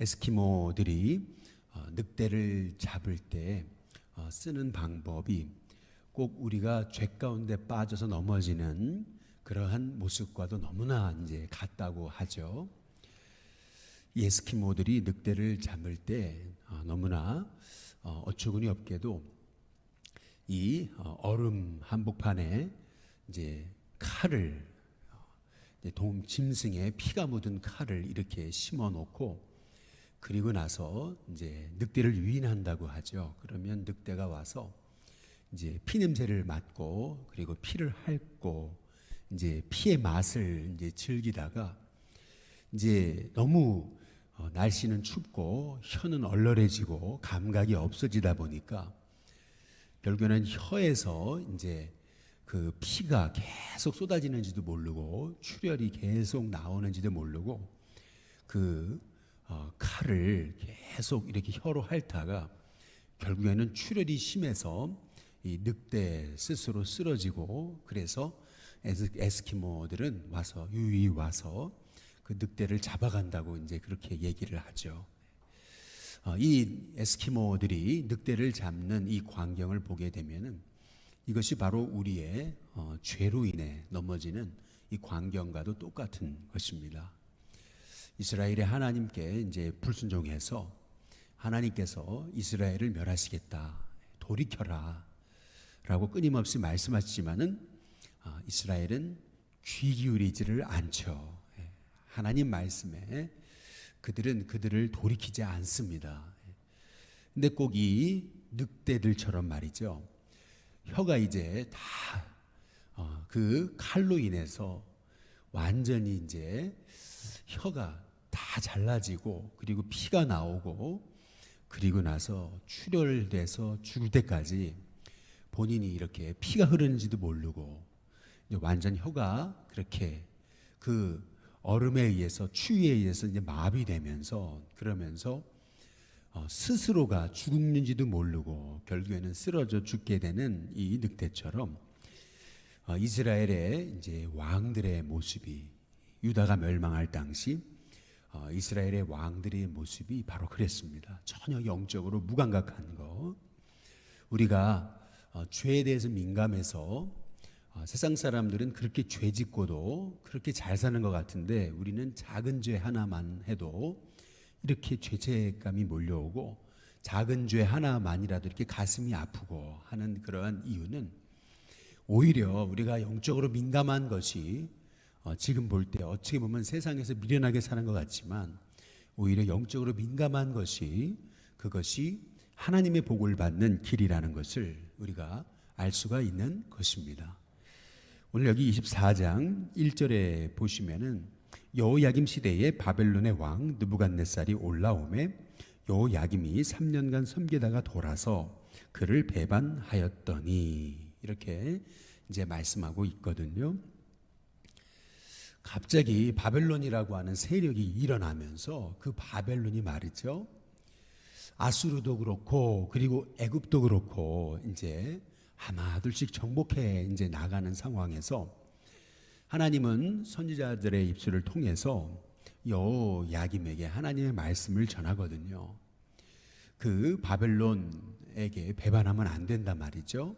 에스키모들이 어, 늑대를 잡을 때 어, 쓰는 방법이 꼭 우리가 죄 가운데 빠져서 넘어지는 그러한 모습과도 너무나 이제 같다고 하죠. 이 에스키모들이 늑대를 잡을 때 어, 너무나 어, 어처구니 없게도 이 어, 얼음 한복판에 이제 칼을 돔 짐승의 피가 묻은 칼을 이렇게 심어 놓고 그리고 나서 이제 늑대를 유인한다고 하죠. 그러면 늑대가 와서 이제 피 냄새를 맡고 그리고 피를 핥고 이제 피의 맛을 이제 즐기다가 이제 너무 어, 날씨는 춥고 혀는 얼얼해지고 감각이 없어지다 보니까 결국에는 혀에서 이제 그 피가 계속 쏟아지는지도 모르고 출혈이 계속 나오는지도 모르고 그 어, 칼을 계속 이렇게 혀로 핥다가 결국에는 출혈이 심해서 이 늑대 스스로 쓰러지고 그래서 에스- 에스키모들은 와서 유유히 와서 그 늑대를 잡아간다고 이제 그렇게 얘기를 하죠. 어, 이 에스키모들이 늑대를 잡는 이 광경을 보게 되면은 이것이 바로 우리의 어, 죄로 인해 넘어지는 이 광경과도 똑같은 것입니다. 이스라엘의 하나님께 이제 불순종해서 하나님께서 이스라엘을 멸하시겠다. 돌이켜라. 라고 끊임없이 말씀하시지만은 아, 이스라엘은 귀 기울이지를 않죠. 예. 하나님 말씀에 그들은 그들을 돌이키지 않습니다. 예. 근데 꼭 이 늑대들처럼 말이죠. 혀가 이제 다그 칼로 인해서 완전히 이제 혀가 다 잘라지고 그리고 피가 나오고 그리고 나서 출혈돼서 죽을 때까지 본인이 이렇게 피가 흐르는지도 모르고 완전 혀가 그렇게 그 얼음에 의해서 추위에 의해서 이제 마비되면서 그러면서 어, 스스로가 죽는지도 모르고 결국에는 쓰러져 죽게 되는 이 늑대처럼 어, 이스라엘의 이제 왕들의 모습이 유다가 멸망할 당시 어, 이스라엘의 왕들의 모습이 바로 그랬습니다. 전혀 영적으로 무감각한 거. 우리가 어, 죄에 대해서 민감해서 어, 세상 사람들은 그렇게 죄 짓고도 그렇게 잘 사는 것 같은데 우리는 작은 죄 하나만 해도 이렇게 죄책감이 몰려오고 작은 죄 하나만이라도 이렇게 가슴이 아프고 하는 그러한 이유는 오히려 우리가 영적으로 민감한 것이 어, 지금 볼 때 어떻게 보면 세상에서 미련하게 사는 것 같지만 오히려 영적으로 민감한 것이 그것이 하나님의 복을 받는 길이라는 것을 우리가 알 수가 있는 것입니다. 오늘 여기 24장 1절에 보시면은 여호야김 시대에 바벨론의 왕 느부갓네살이 올라오매 여호야김이 3년간 섬기다가 돌아서 그를 배반하였더니 이렇게 이제 말씀하고 있거든요. 갑자기 바벨론이라고 하는 세력이 일어나면서 그 바벨론이 말이죠. 아수르도 그렇고 그리고 애굽도 그렇고 이제 하나 둘씩 정복해 이제 나가는 상황에서 하나님은 선지자들의 입술을 통해서 여 야김에게 하나님의 말씀을 전하거든요. 그 바벨론에게 배반하면 안 된단 말이죠.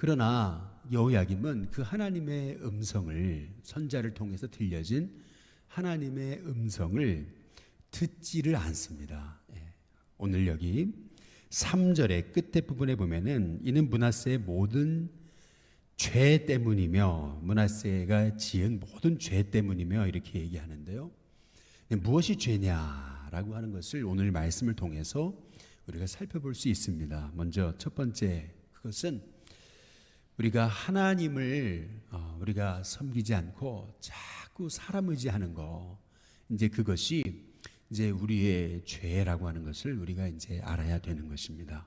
그러나 여호야김은 그 하나님의 음성을 선자를 통해서 들려진 하나님의 음성을 듣지를 않습니다. 예. 오늘 여기 3절의 끝에 부분에 보면은 이는 문하세의 모든 죄 때문이며 문하세가 지은 모든 죄 때문이며 이렇게 얘기하는데요. 무엇이 죄냐라고 하는 것을 오늘 말씀을 통해서 우리가 살펴볼 수 있습니다. 먼저 첫 번째 그것은 우리가 하나님을 어, 우리가 섬기지 않고 자꾸 사람 의지하는 거 이제 그것이 이제 우리의 죄라고 하는 것을 우리가 이제 알아야 되는 것입니다.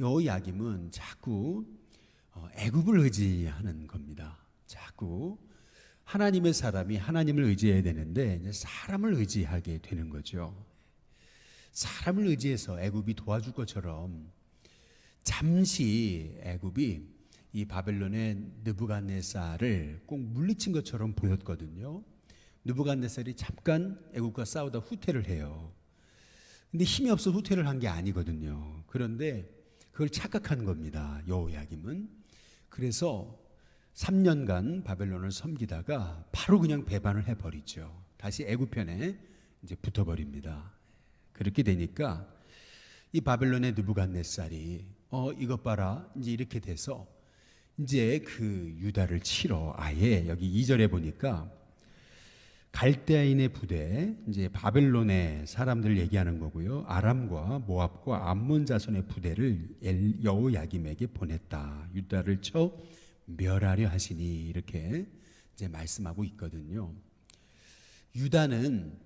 여야김은 자꾸 어, 애굽을 의지하는 겁니다. 자꾸 하나님의 사람이 하나님을 의지해야 되는데 사람을 의지하게 되는 거죠. 사람을 의지해서 애굽이 도와줄 것처럼 잠시 애굽이 이 바벨론의 느부갓네살을 꼭 물리친 것처럼 보였거든요. 느부갓네살이 잠깐 애국과 싸우다 후퇴를 해요. 근데 힘이 없어 후퇴를 한 게 아니거든요. 그런데 그걸 착각한 겁니다. 여호야김은. 그래서 3년간 바벨론을 섬기다가 바로 그냥 배반을 해 버리죠. 다시 애굽편에 이제 붙어 버립니다. 그렇게 되니까 이 바벨론의 느부갓네살이 어 이것 봐라 이제 이렇게 돼서 이제 그 유다를 치러 아예 여기 2절에 보니까 갈대아인의 부대 이제 바벨론의 사람들 얘기하는 거고요. 아람과 모압과 암몬 자손의 부대를 엘- 여호야김에게 보냈다. 유다를 쳐 멸하려 하시니 이렇게 이제 말씀하고 있거든요. 유다는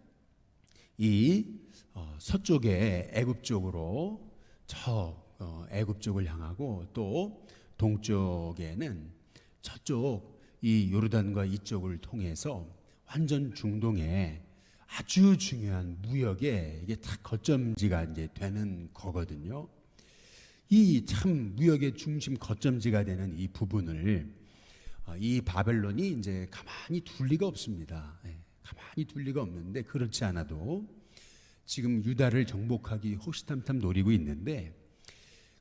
이 어, 서쪽에 애굽 쪽으로 저 어, 애굽 쪽을 향하고 또 동쪽에는 저쪽 이 요르단과 이쪽을 통해서 완전 중동에 아주 중요한 무역의 이게 딱 거점지가 이제 되는 거거든요. 이 참 무역의 중심 거점지가 되는 이 부분을 어, 이 바벨론이 이제 가만히 둘 리가 없습니다. 예, 가만히 둘 리가 없는데 그렇지 않아도 지금 유다를 정복하기 호시탐탐 노리고 있는데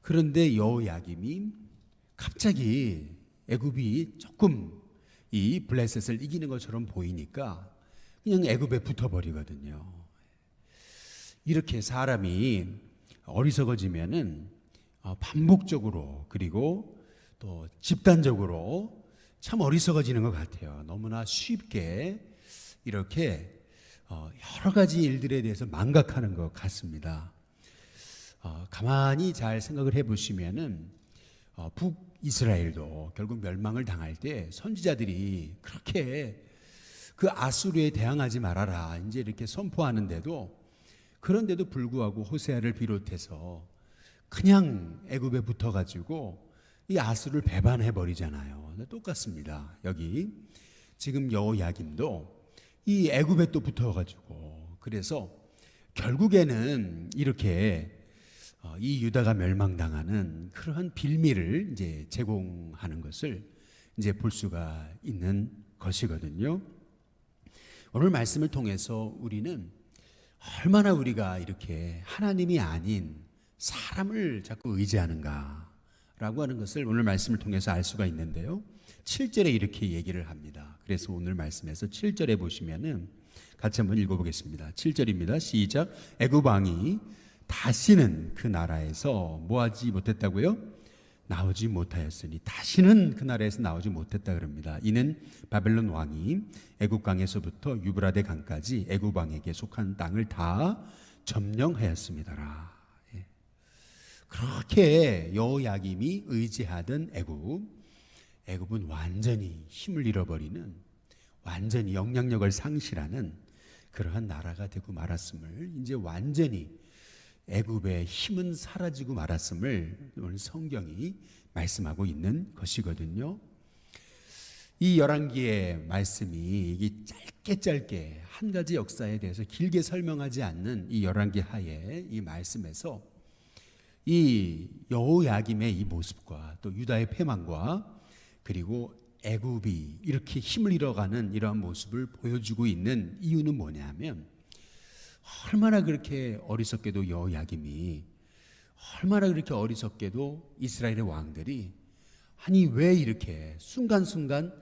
그런데 여호야김이 갑자기 애굽이 조금 이 블레셋을 이기는 것처럼 보이니까 그냥 애굽에 붙어버리거든요. 이렇게 사람이 어리석어지면은 어, 반복적으로 그리고 또 집단적으로 참 어리석어지는 것 같아요. 너무나 쉽게 이렇게 어, 여러 가지 일들에 대해서 망각하는 것 같습니다. 어, 가만히 잘 생각을 해보시면은 어, 북이스라엘도 결국 멸망을 당할 때 선지자들이 그렇게 그 아수르에 대항하지 말아라 이제 이렇게 선포하는데도 그런데도 불구하고 호세아를 비롯해서 그냥 애굽에 붙어가지고 이 아수를 배반해 버리잖아요. 똑같습니다. 여기 지금 여호야김도 이 애굽에 또 붙어가지고 그래서 결국에는 이렇게 어, 이 유다가 멸망당하는 그러한 빌미를 이제 제공하는 것을 이제 볼 수가 있는 것이거든요. 오늘 말씀을 통해서 우리는 얼마나 우리가 이렇게 하나님이 아닌 사람을 자꾸 의지하는가라고 하는 것을 오늘 말씀을 통해서 알 수가 있는데요. 7절에 이렇게 얘기를 합니다. 그래서 오늘 말씀에서 7절에 보시면은 같이 한번 읽어보겠습니다. 7절입니다. 시작. 애굽 왕이 다시는 그 나라에서 뭐하지 못했다고요? 나오지 못하였으니 다시는 그 나라에서 나오지 못했다 그럽니다. 이는 바벨론 왕이 애굽 강에서부터 유브라데 강까지 애굽 왕에게 속한 땅을 다 점령하였습니다라. 예. 그렇게 여호야김이 의지하던 애굽, 애굽은 완전히 힘을 잃어버리는 완전히 영향력을 상실하는 그러한 나라가 되고 말았음을 이제 완전히 애굽의 힘은 사라지고 말았음을 오늘 성경이 말씀하고 있는 것이거든요. 이 열왕기의 말씀이 이게 짧게 짧게 한 가지 역사에 대해서 길게 설명하지 않는 이 열왕기 하에 이 말씀에서 이 여호야김의 이 모습과 또 유다의 패망과 그리고 애굽이 이렇게 힘을 잃어가는 이러한 모습을 보여주고 있는 이유는 뭐냐면 얼마나 그렇게 어리석게도 여호야김이 얼마나 그렇게 어리석게도 이스라엘의 왕들이 아니 왜 이렇게 순간순간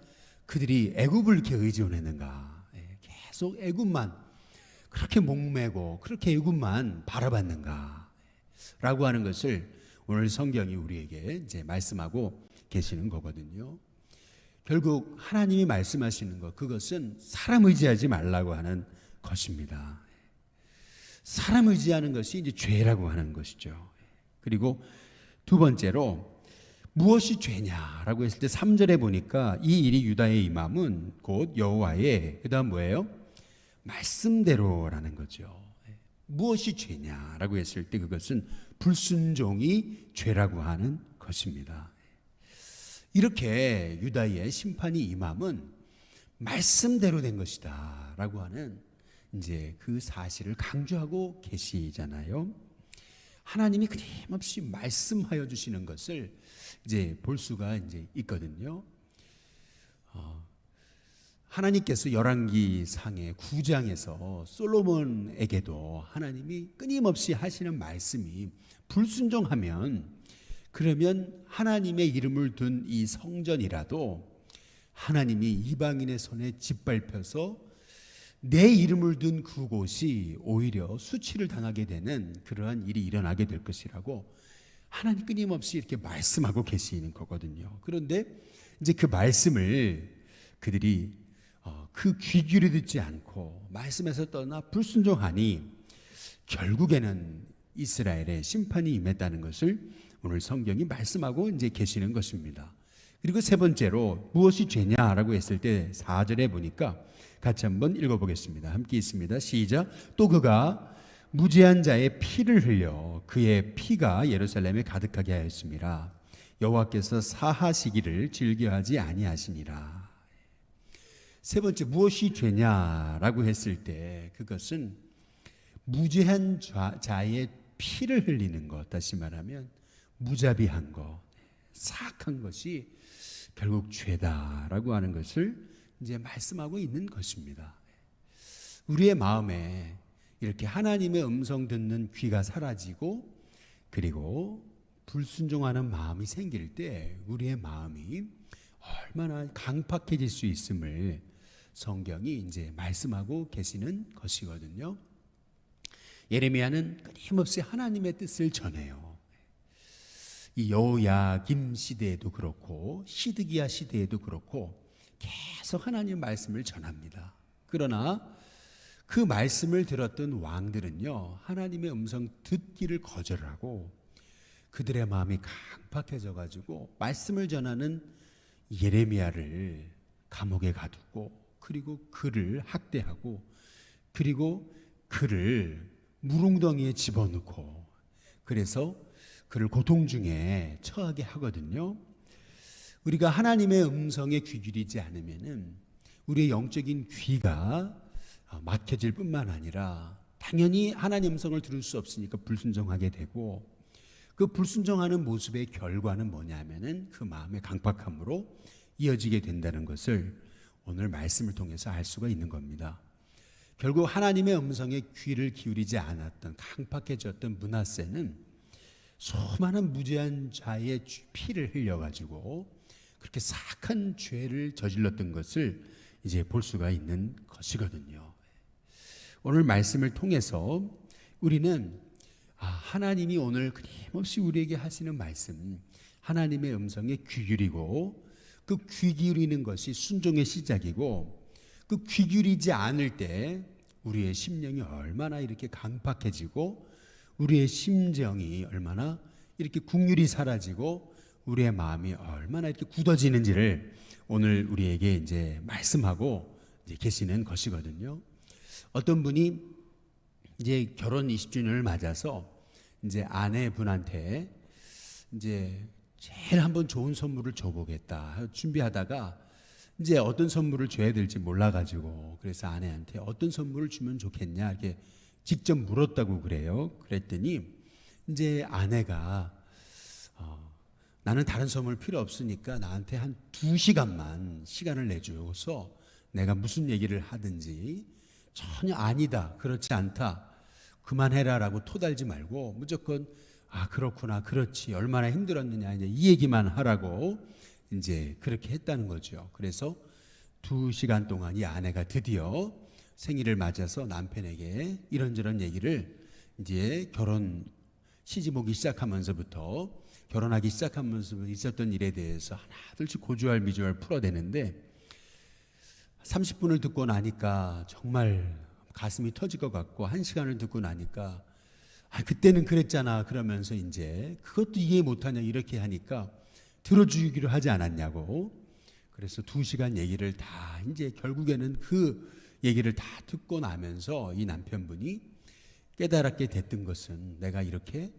그들이 애굽을 이렇게 의지원했는가 예, 계속 애굽만 그렇게 목매고 그렇게 애굽만 바라봤는가 라고 하는 것을 오늘 성경이 우리에게 이제 말씀하고 계시는 거거든요. 결국 하나님이 말씀하시는 것 그것은 사람 의지하지 말라고 하는 것입니다. 사람 의지하는 것이 이제 죄라고 하는 것이죠. 그리고 두 번째로 무엇이 죄냐라고 했을 때 3절에 보니까 이 일이 유다의 임함은 곧 여호와의 그다음 뭐예요? 말씀대로라는 거죠. 무엇이 죄냐라고 했을 때 그것은 불순종이 죄라고 하는 것입니다. 이렇게 유다의 심판이 임함은 말씀대로 된 것이다라고 하는 이제 그 사실을 강조하고 계시잖아요. 하나님이 끊임없이 말씀하여 주시는 것을 이제 볼 수가 이제 있거든요. 어, 하나님께서 열왕기 상의 9장에서 솔로몬에게도 하나님이 끊임없이 하시는 말씀이 불순종하면 그러면 하나님의 이름을 둔 이 성전이라도 하나님이 이방인의 손에 짓밟혀서 내 이름을 둔 그곳이 오히려 수치를 당하게 되는 그러한 일이 일어나게 될 것이라고 하나님 끊임없이 이렇게 말씀하고 계시는 거거든요. 그런데 이제 그 말씀을 그들이 어, 그귀 기울여 듣지 않고 말씀에서 떠나 불순종하니 결국에는 이스라엘의 심판이 임했다는 것을 오늘 성경이 말씀하고 이제 계시는 것입니다. 그리고 세 번째로 무엇이 죄냐라고 했을 때 4절에 보니까 같이 한번 읽어보겠습니다. 함께 있습니다. 시작. 또 그가 무죄한 자의 피를 흘려 그의 피가 예루살렘에 가득하게 하였습니다. 여호와께서 사하시기를 즐겨하지 아니하시니라. 세 번째 무엇이 죄냐라고 했을 때 그것은 무죄한 자- 자의 피를 흘리는 것 다시 말하면 무자비한 것 사악한 것이 결국 죄다라고 하는 것을 이제 말씀하고 있는 것입니다. 우리의 마음에 이렇게 하나님의 음성 듣는 귀가 사라지고 그리고 불순종하는 마음이 생길 때 우리의 마음이 얼마나 강팍해질 수 있음을 성경이 이제 말씀하고 계시는 것이거든요. 예레미야는 끊임없이 하나님의 뜻을 전해요. 이 여호야김 시대에도 그렇고 시드기야 시대에도 그렇고 계속 하나님 말씀을 전합니다. 그러나 그 말씀을 들었던 왕들은요 하나님의 음성 듣기를 거절하고 그들의 마음이 강팍해져 가지고 말씀을 전하는 예레미야를 감옥에 가두고 그리고 그를 학대하고 그리고 그를 무릉덩이에 집어넣고 그래서 그를 고통 중에 처하게 하거든요. 우리가 하나님의 음성에 귀 기울이지 않으면은 우리의 영적인 귀가 막혀질 뿐만 아니라 당연히 하나님 음성을 들을 수 없으니까 불순종하게 되고 그 불순종하는 모습의 결과는 뭐냐면은 그 마음의 강팍함으로 이어지게 된다는 것을 오늘 말씀을 통해서 알 수가 있는 겁니다. 결국 하나님의 음성에 귀를 기울이지 않았던 강팍해졌던 문하세는 수많은 무죄한 자의 피를 흘려가지고 그렇게 사악한 죄를 저질렀던 것을 이제 볼 수가 있는 것이거든요. 오늘 말씀을 통해서 우리는 아, 하나님이 오늘 끊임없이 우리에게 하시는 말씀, 하나님의 음성에 귀 기울이고 그 귀 기울이는 것이 순종의 시작이고 그 귀 기울이지 않을 때 우리의 심령이 얼마나 이렇게 강팍해지고 우리의 심정이 얼마나 이렇게 국률이 사라지고 우리의 마음이 얼마나 이렇게 굳어지는지를 오늘 우리에게 이제 말씀하고 이제 계시는 것이거든요. 어떤 분이 이제 결혼 20주년을 맞아서 이제 아내분한테 이제 제일 한번 좋은 선물을 줘보겠다 준비하다가 이제 어떤 선물을 줘야 될지 몰라가지고 그래서 아내한테 어떤 선물을 주면 좋겠냐 이렇게 직접 물었다고 그래요. 그랬더니 이제 아내가 어, 나는 다른 선물 필요 없으니까 나한테 한 두 시간만 시간을 내줘서 내가 무슨 얘기를 하든지 전혀 아니다 그렇지 않다 그만해라 라고 토달지 말고 무조건 아 그렇구나 그렇지 얼마나 힘들었느냐 이제 이 얘기만 하라고 이제 그렇게 했다는 거죠. 그래서 두 시간 동안 이 아내가 드디어 생일을 맞아서 남편에게 이런저런 얘기를 이제 결혼 시집 오기 시작하면서부터 결혼하기 시작하면서 있었던 일에 대해서 하나둘씩 고주할 미주할 풀어대는데 30분을 듣고 나니까 정말 가슴이 터질 것 같고 한 시간을 듣고 나니까 아 그때는 그랬잖아 그러면서 이제 그것도 이해 못하냐 이렇게 하니까 들어주기로 하지 않았냐고. 그래서 두 시간 얘기를 다 이제 결국에는 그 얘기를 다 듣고 나면서 이 남편분이 깨달았게 됐던 것은 내가 이렇게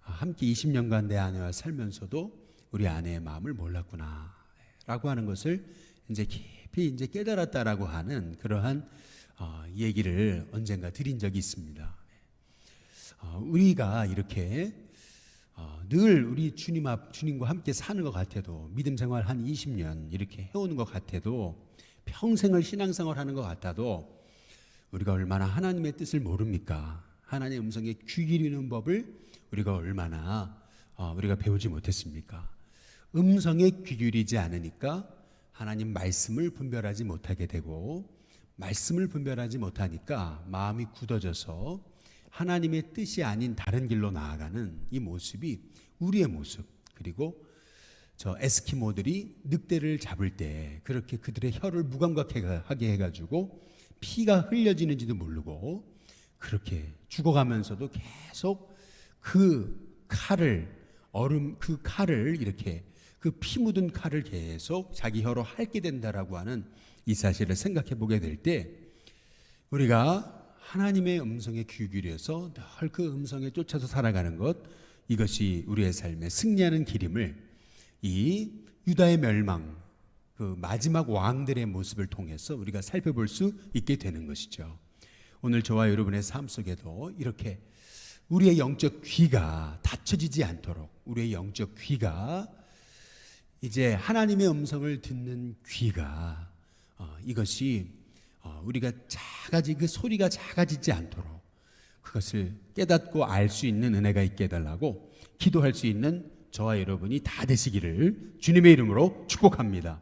함께 20년간 내 아내와 살면서도 우리 아내의 마음을 몰랐구나 라고 하는 것을 이제 깊이 이제 깨달았다라고 하는 그러한 어, 얘기를 언젠가 드린 적이 있습니다. 어, 우리가 이렇게 어, 늘 우리 주님 앞 주님과 함께 사는 것 같아도 믿음 생활 한 20년 이렇게 해오는 것 같아도 평생을 신앙생활 하는 것 같아도 우리가 얼마나 하나님의 뜻을 모릅니까? 하나님의 음성에 귀 기리는 법을 우리가 얼마나 어, 우리가 배우지 못했습니까? 음성에 귀 기울이지 않으니까 하나님 말씀을 분별하지 못하게 되고 말씀을 분별하지 못하니까 마음이 굳어져서 하나님의 뜻이 아닌 다른 길로 나아가는 이 모습이 우리의 모습 그리고 저 에스키모들이 늑대를 잡을 때 그렇게 그들의 혀를 무감각하게 해가지고 피가 흘려지는지도 모르고 그렇게 죽어가면서도 계속 그 칼을 얼음 그 칼을 이렇게 그 피 묻은 칼을 계속 자기 혀로 핥게 된다라고 하는 이 사실을 생각해 보게 될 때 우리가 하나님의 음성에 귀 기울여서 늘 그 음성에 쫓아서 살아가는 것 이것이 우리의 삶에 승리하는 길임을 이 유다의 멸망 그 마지막 왕들의 모습을 통해서 우리가 살펴볼 수 있게 되는 것이죠. 오늘 저와 여러분의 삶 속에도 이렇게 우리의 영적 귀가 닫혀지지 않도록 우리의 영적 귀가 이제 하나님의 음성을 듣는 귀가 어, 이것이 어, 우리가 작아지 그 소리가 작아지지 않도록 그것을 깨닫고 알 수 있는 은혜가 있게 해달라고 기도할 수 있는 저와 여러분이 다 되시기를 주님의 이름으로 축복합니다.